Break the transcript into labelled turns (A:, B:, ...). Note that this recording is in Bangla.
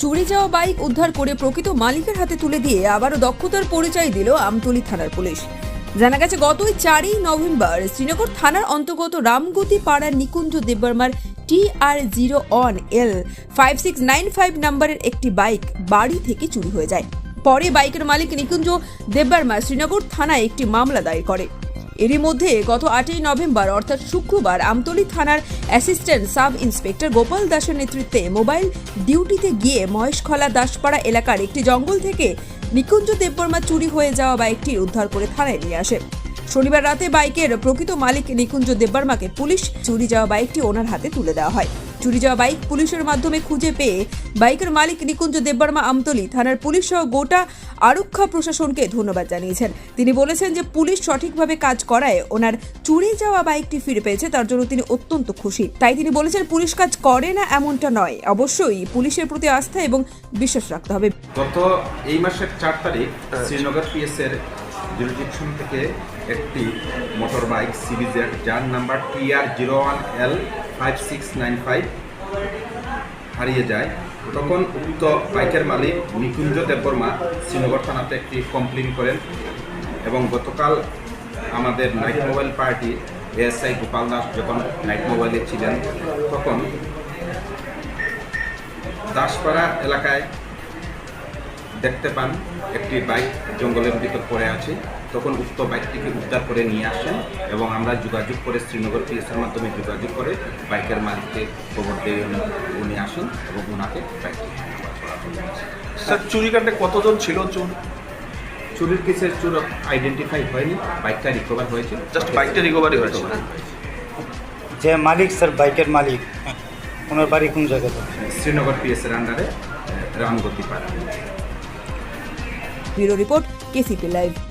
A: চুরি যাওয়া বাইক উদ্ধার করে প্রকৃত মালিকের হাতে তুলে দিয়ে আবারও দক্ষতার পরিচয় দিল আমতলী থানার পুলিশ। জানা গেছে, গতই চারই নভেম্বর শ্রীনগর থানার অন্তর্গত রামগতি পাড়ার Nikunja দেববর্মার T R zero one L five six nine five নম্বরের একটি বাইক বাড়ি থেকে চুরি হয়ে যায়। পরে বাইকের মালিক নিকুঞ্জ দেববর্মা শ্রীনগর থানায় একটি মামলা দায়ের করে। এরই মধ্যে গত আটই নভেম্বর, অর্থাৎ শুক্রবার, আমতলী থানার অ্যাসিস্ট্যান্ট সাব ইন্সপেক্টর গোপাল দাসের নেতৃত্বে মোবাইল ডিউটিতে গিয়ে মহেশখলা দাসপাড়া এলাকার একটি জঙ্গল থেকে নিকুঞ্জ দেববর্মা চুরি হয়ে যাওয়া বাইকটি উদ্ধার করে থানায় নিয়ে আসে। শনিবার রাতে বাইকের প্রকৃত মালিক নিকুঞ্জ দেববর্মাকে পুলিশ চুরি যাওয়া বাইকটি ওনার হাতে তুলে দেওয়া হয়। চুরি যাওয়া বাইক পুলিশের মাধ্যমে খুঁজে পেয়ে বাইকের মালিক নিকুঞ্জ দেববর্মা আমতলী থানার পুলিশ সহ গোটা আরক্ষা প্রশাসনকে ধন্যবাদ জানিয়েছেন। তিনি বলেছেন যে পুলিশ সঠিকভাবে কাজ করায় ওনার চুরি যাওয়া বাইকটি ফিরে পেয়েছে, তার জন্য তিনি অত্যন্ত খুশি। তাই তিনি বলেছেন, পুলিশ কাজ করে না এমনটা নয়, অবশ্যই পুলিশের প্রতি আস্থা এবং বিশ্বাস রাখতে হবে।
B: গত এই মাসের চার তারিখ, শ্রীনগর পিএসের জুরিডিকশন থেকে একটি মোটর বাইক সিবিজেড, যার number TR zero one L five six nine five হারিয়ে যায়। তখন উক্ত বাইকের মালিক নিকুঞ্জ দেববর্মা শ্রীনগর থানাতে একটি কমপ্লেন করেন এবং গতকাল আমাদের night mobile party ASI Gopal Das যখন নাইট মোবাইলে ছিলেন, তখন দাসপাড়া এলাকায় দেখতে পান একটি বাইক জঙ্গলের ভিতর পড়ে আছে। তখন উক্ত বাইকটিকে উদ্ধার করে নিয়ে আসেন এবং আমরা যোগাযোগ করে শ্রীনগর পিএসের মাধ্যমে যোগাযোগ করে বাইকের মালিককে খবর দিয়ে উনি- আসেন এবং ওনাকে বাইকটি
C: স্যার চুরি চুরিকাণ্ডে কতজন ছিল? চোর?
B: চুরির কেসের চুর আইডেন্টিফাই হয়নি। বাইকটা রিকভার হয়েছে।
C: জাস্ট বাইকটা রিকভারি হয়েছে।
D: যে মালিক স্যার বাইকের মালিক। ওনার বাড়ি কোন জায়গাতে?
B: শ্রীনগর পিএসের আন্ডারে রামগতি পাড়া
A: ব্যুরো রিপোর্ট কেসিপি লাইভ।